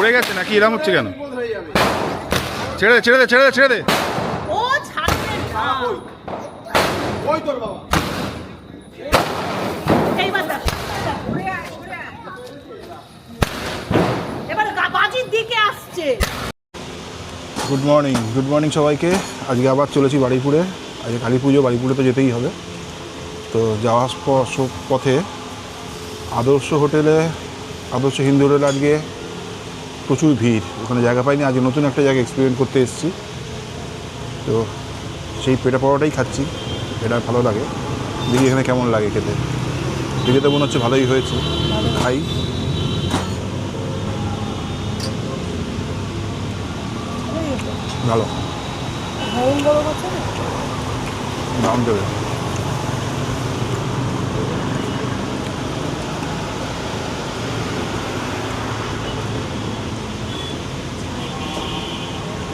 পড়ে গেছে নাকি? এরম হচ্ছে কেন? ছেড়ে দে ছেড়ে দে ছেড়ে দে ছেড়ে দে। ও ছাড়বে না। ওই তোর বাবা এইবার দেখ। এবার গা- বাজির দিকে আসছে। গুড মর্নিং গুড মর্নিং সবাইকে। আজকে আবার চলেছি বাড়িপুরে। আজকে কালী পুজো বাড়িপুরে তো যেতেই হবে। তো যাওয়ার পথে আদর্শ হোটেলে আদর্শ হিন্দু হোটেলে আজকে প্রচুর ভিড়। ওখানে জায়গা পাইনি আজকে নতুন একটা জায়গা এক্সপিরিয়েন্স করতে এসেছি। তো সেই পেটা পরোটাই খাচ্ছি এটা ভালো লাগে। দেখি এখানে কেমন লাগে খেতে। দেখে তো মনে হচ্ছে ভালোই হয়েছে খাই। ভালো। দাম দেবে।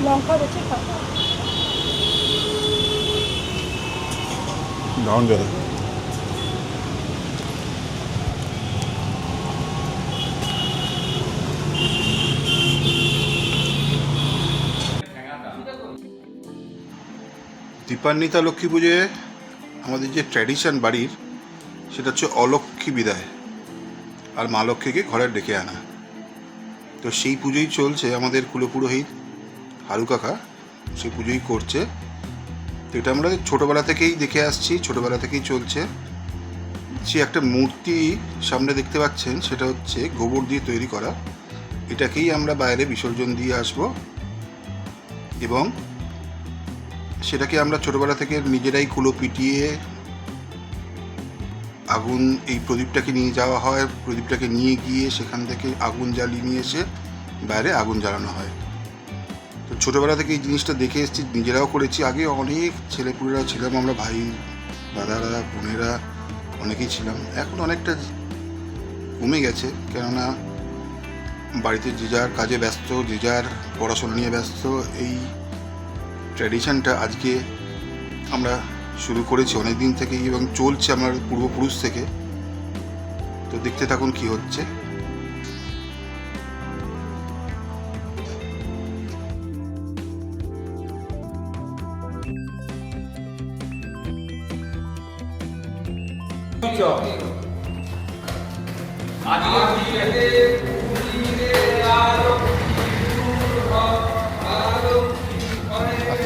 লঙ্কা দীপান্বিতা লক্ষ্মী পুজোয় আমাদের যে ট্র্যাডিশন বাড়ির, সেটা হচ্ছে অলক্ষ্মী বিদায়। আর মা লক্ষ্মীকে ঘরে ডেকে আনা। তো সেই পুজোই চলছে আমাদের কুলপুরোহিত। হারু কাকা সেই পুজোই করছে। তো এটা আমরা ছোটোবেলা থেকেই দেখে আসছি, ছোটোবেলা থেকেই চলছে। যে একটা মূর্তি সামনে দেখতে পাচ্ছেন, সেটা হচ্ছে গোবর দিয়ে তৈরি করা। এটাকেই আমরা বাইরে বিসর্জন দিয়ে আসব। এবং সেটাকে আমরা ছোটোবেলা থেকে নিজেরাই কুলো পিটিয়ে আগুন, এই প্রদীপটাকে নিয়ে যাওয়া হয়। প্রদীপটাকে নিয়ে গিয়ে সেখান থেকে আগুন জ্বালিয়ে নিয়ে এসে বাইরে আগুন জ্বালানো হয়। ছোটোবেলা থেকে এই জিনিসটা দেখে এসেছি, নিজেরাও করেছি। আগে অনেক ছেলেপুলেরা ছিলাম, আমরা ভাই, দাদারা, বোনেরা, অনেকেই ছিলাম। এখন অনেকটা কমে গেছে, কেননা বাড়িতে যে যার কাজে ব্যস্ত, যে যার পড়াশোনা নিয়ে ব্যস্ত, এই ট্র্যাডিশনটা আজকে আমরা শুরু করেছি অনেক দিন থেকেই এবং চলছে আমার পূর্বপুরুষ থেকে। তো দেখতে থাকুন কি হচ্ছে।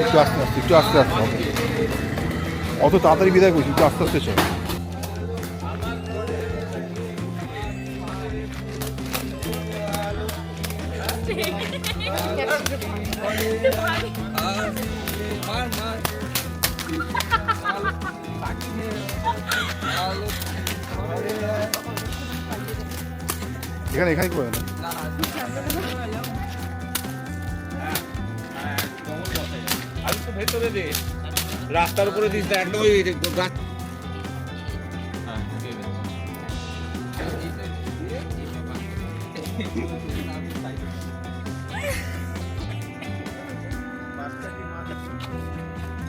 একটু আস্তে আস্তে একটু আস্তে আস্তে অত তাড়াতাড়ি বিদায় করছি একটু আস্তে আস্তে চল। এখানে এখানে করে না রাস্তার উপরে দিস না একদম ওই গাছ।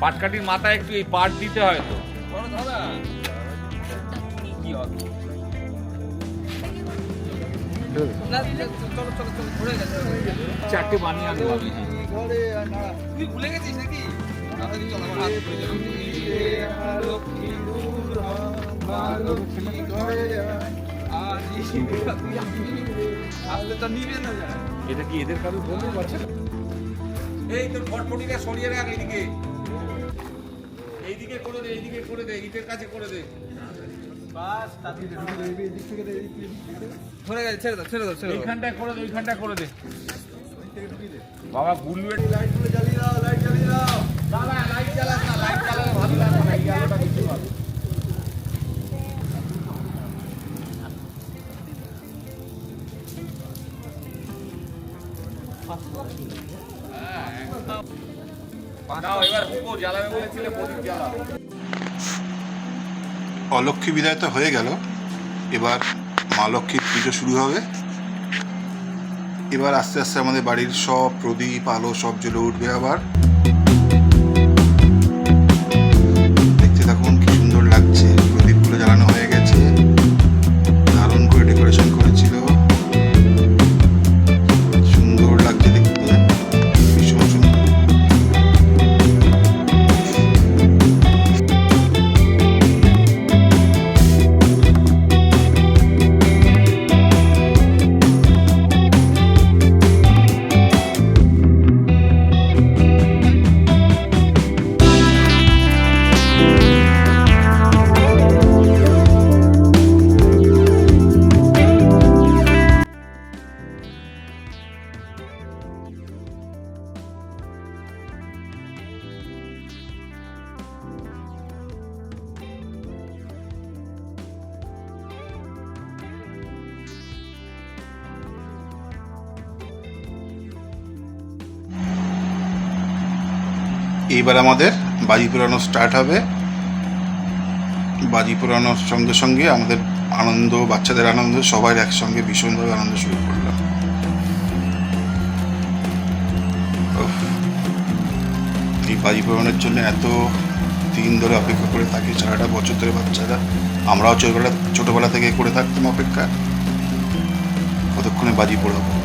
পাটকাঠির মাথায় একটু এই পাট দিতে হয় তো। চারটে বানিয়ে আনব আমি। তুই ভুলে গেছিস নাকি? এটা কি এদের কারও বলতে পারছে না এই তোর ফটফটিটা সরিয়ে রাখ এইদিকে এইদিকে করে দে এইদিকে করে দে ইটের কাছে করে দে। ধরে গেছে ছেড়ে দাও ছেড়ে দাও ছেড়ে দাও এইখানটায় করে দে ওইখানটায় করে দে। বাবা বুলবে লাইট জ্বালিয়ে দাও লাইট জ্বালিয়ে দাও। দাদা লাইট জ্বালাস না লাইট জ্বালালে ভালো লাগবে না এই আলোটা বেশি ভালো নাও এবার হুকো জ্বালাবে বলেছিলে প্রদীপ জ্বালাও। অলক্ষ্মী বিদায় তো হয়ে গেল। এবার মা লক্ষ্মীর পুজো শুরু হবে। এবার আস্তে আস্তে আমাদের বাড়ির সব প্রদীপ, আলো সব জ্বলে উঠবে আবার। এইবার আমাদের বাজি পোড়ানো স্টার্ট হবে। বাজি পোড়ানোর সঙ্গে সঙ্গে আমাদের আনন্দ, বাচ্চাদের আনন্দ, সবাই একসঙ্গে ভীষণভাবে আনন্দ শুরু করলাম। এই বাজি পোড়ানোর জন্য এত দিন ধরে অপেক্ষা করে থাকি সারাটা বছর ধরে বাচ্চারা। আমরাও ছোটবেলা ছোটোবেলা থেকে করে থাকতাম অপেক্ষা। কতক্ষণে বাজি পোড়াবো?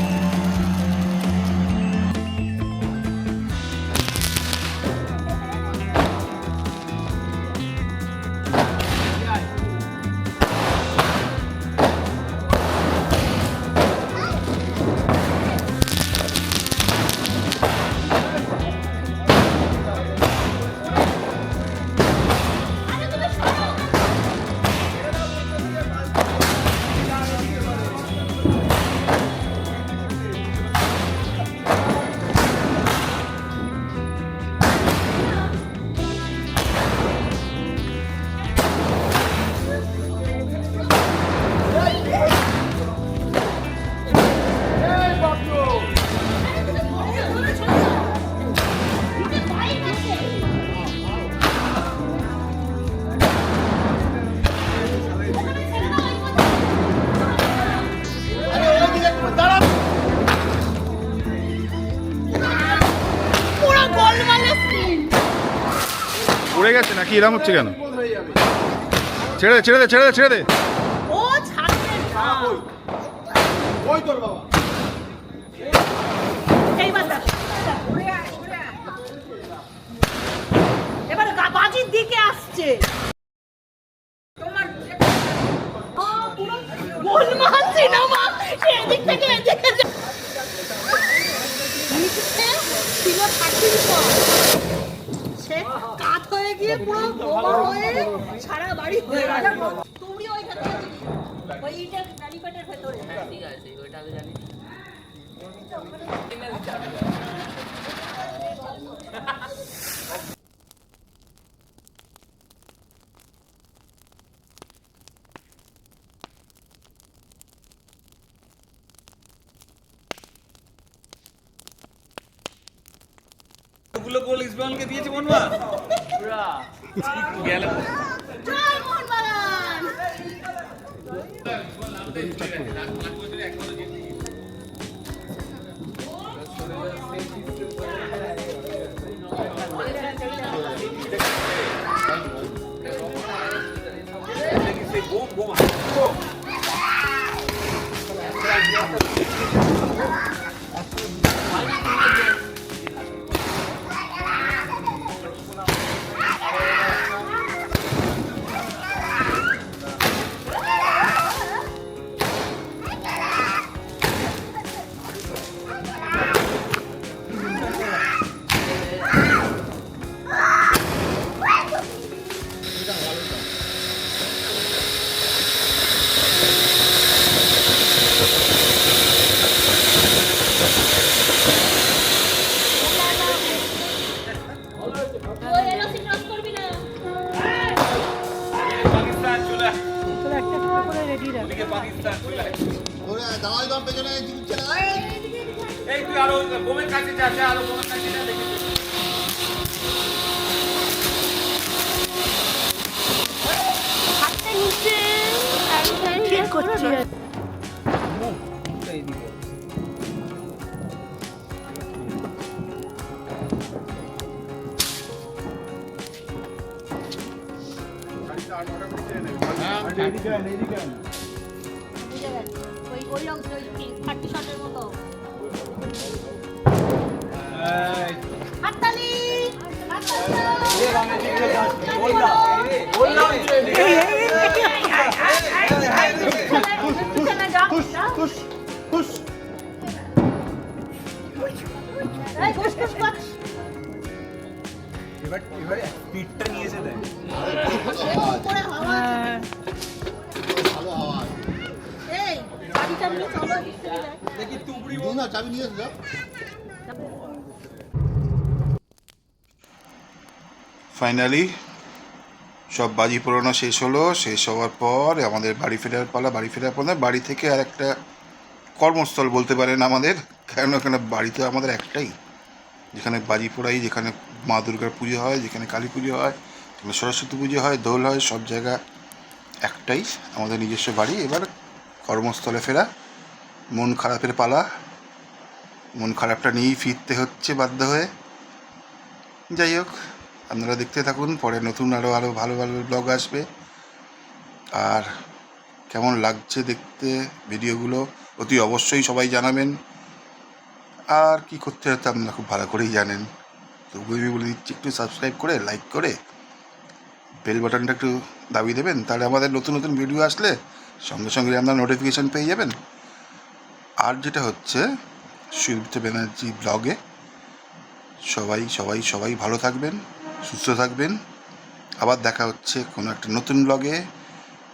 উড়ে গেছে নাকি? এরকম হচ্ছে কেন? ছেড়ে দে ছেড়ে দে ছেড়ে দে ছেড়ে দে। ও ছাড়বে না। ওই তোর বাবা। এইবার দেখো। এবার বাজির দিকে আসছে। ও, পুরো গোলমাল সিনেমা এদিক থেকে এদিকে যা- নিচে ছিল থার্টির পর সে কাত হয়ে গিয়ে পুরো বোমা হয়ে সারা বাড়ি হয়ে গেল তুমি ওই ভেতরে ওই ইটের গাড়িপাটের ভেতরে ওগুলো গোল ইসমাইলকে দিয়েছে মনমা গেল জয় মোহনবাগান যাচ্ছে আরও কাছে যা দেখি করছি। ওই ওই অংশ ওই থার্টি শটের মতো। এবার এবারে পিঠটা নিয়ে এসে দেয় এই চাবিটা নিয়ে চলো দেখি তুবড়ি ফাইনালি সব বাজি পোড়ানো শেষ হলো, শেষ হওয়ার পর আমাদের বাড়ি ফেরার পালা, বাড়ি ফেরার পর বাড়ি থেকে আর একটা কর্মস্থল বলতে পারেন আমাদের। কারণ ওখানে বাড়িতে আমাদের একটাই, যেখানে বাজি পোড়াই, যেখানে মা দুর্গার পুজো হয়, যেখানে কালী পুজো হয়, যেখানে সরস্বতী পুজো হয়, দোল হয়, সব জায়গা একটাই, আমাদের নিজস্ব বাড়ি। এবার কর্মস্থলে ফেরা, মন খারাপের পালা, মন খারাপটা নিয়েই ফিরতে হচ্ছে বাধ্য হয়ে। যাই হোক আপনারা দেখতে থাকুন, পরে নতুন আরও আরও ভালো ভালো ব্লগ আসবে। আর কেমন লাগছে দেখতে ভিডিওগুলো, অতি অবশ্যই সবাই জানাবেন। আর কি করতে হতো আপনারা খুব ভালো করেই জানেন। তো আমি বলে দিচ্ছি, একটু সাবস্ক্রাইব করে লাইক করে বেল বাটনটা একটু দাবিয়ে দেবেন। তাহলে আমাদের নতুন নতুন ভিডিও আসলে সঙ্গে সঙ্গে আপনারা নোটিফিকেশান পেয়ে যাবেন। আর যেটা হচ্ছে, সুদীপ্ত ব্যানার্জি ব্লগে সবাই সবাই সবাই ভালো থাকবেন। সুস্থ থাকবেন। আবার দেখা হচ্ছে কোনো একটা নতুন ব্লগে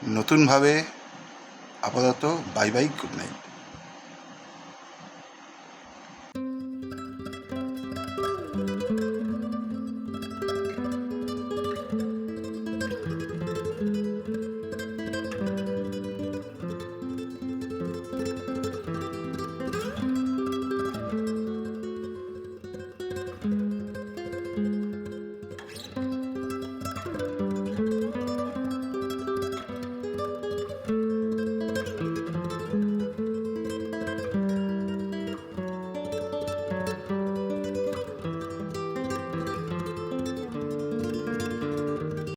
নতুনভাবে আপাতত বাই বাই গুড নাইট